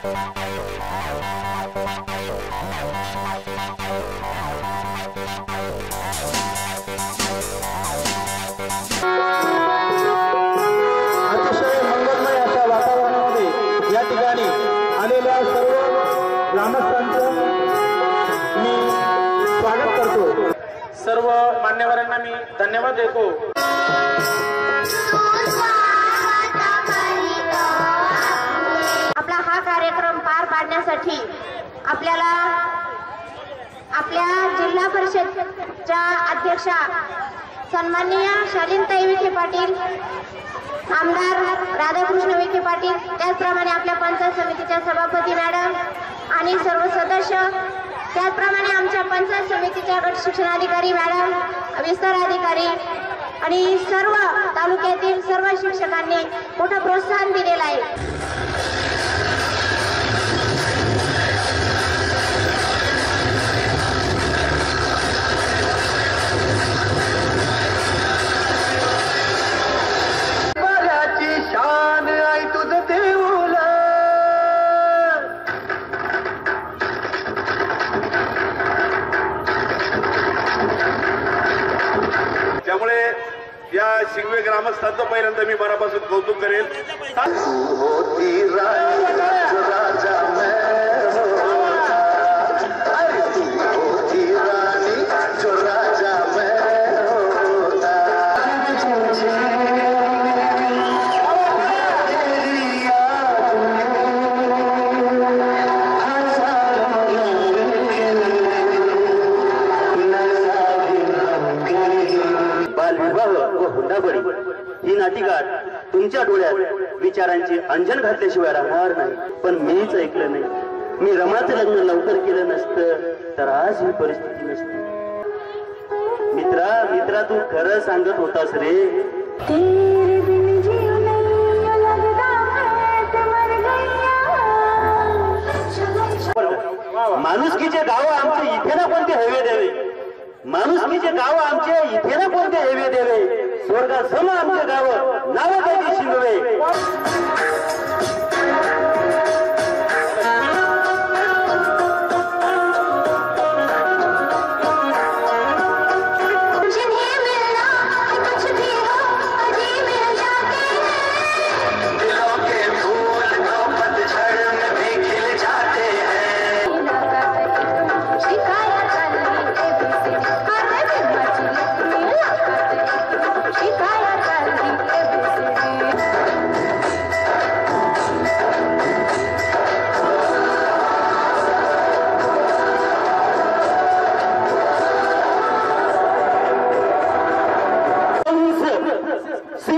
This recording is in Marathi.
सर्व मी स्वागत करतो. सर्व मान्यवरांना मी धन्यवाद देतो. पाडण्यासाठी आपल्याला आपल्या जिल्हा परिषदच्या अध्यक्षा सन्माननीय शालीनताई विखे पाटील आमदार राधाकृष्ण विखे पाटील त्याचप्रमाणे आपल्या पंचायत समितीच्या सभापती मॅडम आणि सर्व सदस्य त्याचप्रमाणे आमच्या पंचायत समितीच्या गट शिक्षणाधिकारी मॅडम विस्तार अधिकारी आणि सर्व तालुक्यातील सर्व शिक्षकांनी मोठं प्रोत्साहन दिलेलं आहे. शिंगवे ग्रामस्थांचं पहिल्यांदा मी मनापासून कौतुक करेल. बालविवाह व हुंडाबळी. ही नाटिका तुमच्या डोळ्यात विचारांची अंजन घातल्याशिवाय राहणार नाही. पण मीच ऐकलं नाही. मी रमाचं लग्न लवकर केलं नसतं तर आज ही परिस्थिती नसती. मित्रा मित्रा तू खरं सांगत होतास रे. तो माणुसकीचे गाव आमचे इथे ना कोणते हवे देवे? माणुसकीचे गाव आमचे इथे ना कोणते हेवे देवे स्वर्गासम आमचे गाव. नाव त्याची சி